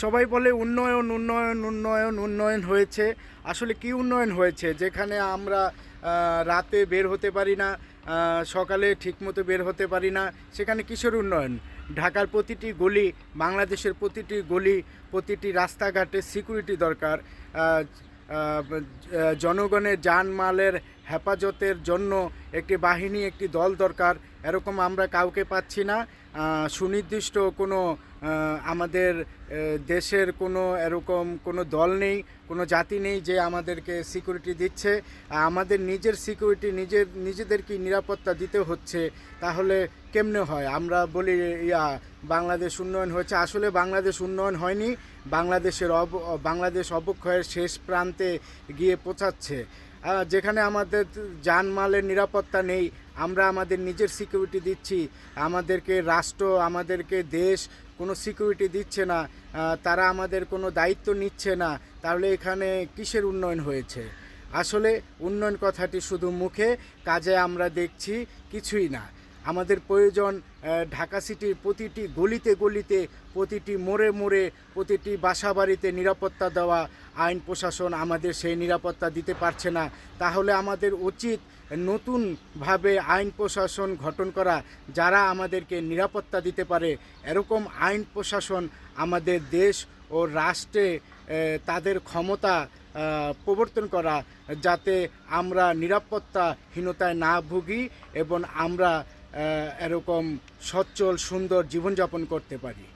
সবাই বলে উন্নয়ন উন্নয়ন উন্নয়ন উন্নয়ন হয়েছে। আসলে কি উন্নয়ন হয়েছে? যেখানে আমরা রাতে বের হতে পারি না সকালে ঠিকমতো বের হতে পারি না, সেখানে কিসের উন্নয়ন? ঢাকার প্রতিটি গলি, বাংলাদেশের প্রতিটি গলি, প্রতিটি রাস্তাঘাটে সিকিউরিটি দরকার। জনগণের জানমালের হেফাজতের জন্য একটি বাহিনী, একটি দল দরকার। এরকম আমরা কাউকে পাচ্ছি না। সুনির্দিষ্ট কোনো আমাদের দেশের কোনো এরকম কোনো দল নেই, কোনো জাতি নেই যে আমাদেরকে সিকিউরিটি দিচ্ছে। আমাদের নিজের সিকিউরিটি, নিজের নিজেদেরকে নিরাপত্তা দিতে হচ্ছে। তাহলে কেমনে হয়? আমরা বলি, ইয়া, বাংলাদেশ উন্নয়ন হয়েছে। আসলে বাংলাদেশ উন্নয়ন হয়নি। বাংলাদেশের অব, বাংলাদেশ অবক্ষয়ের শেষ প্রান্তে গিয়ে পৌঁছাচ্ছে। যেখানে আমাদের জানমালের নিরাপত্তা নেই, আমরা আমাদের নিজের সিকিউরিটি দিচ্ছি, আমাদেরকে রাষ্ট্র, আমাদেরকে দেশ কোনো সিকিউরিটি দিচ্ছে না তারা আমাদের কোনো দায়িত্ব নিচ্ছে না, তাহলে এখানে কিসের উন্নয়ন হয়েছে? আসলে উন্নয়ন কথাটি শুধু মুখে, কাজে আমরা দেখছি কিছুই না। আমাদের প্রয়োজন ঢাকা সিটির প্রতিটি গলিতে গলিতে, প্রতিটি মোড়ে মোড়ে, প্রতিটি বাসা বাড়িতে নিরাপত্তা দেওয়া আইন প্রশাসন আমাদের সেই নিরাপত্তা দিতে পারছে না। তাহলে আমাদের উচিত নতুনভাবে আইন প্রশাসন গঠন করা, যারা আমাদেরকে নিরাপত্তা দিতে পারে। এরকম আইন প্রশাসন আমাদের দেশ ও রাষ্ট্রে তাদের ক্ষমতা প্রবর্তন করা, যাতে আমরা নিরাপত্তাহীনতায় না ভুগি এবং আমরা এরকম সচ্ছল সুন্দর জীবনযাপন করতে পারি।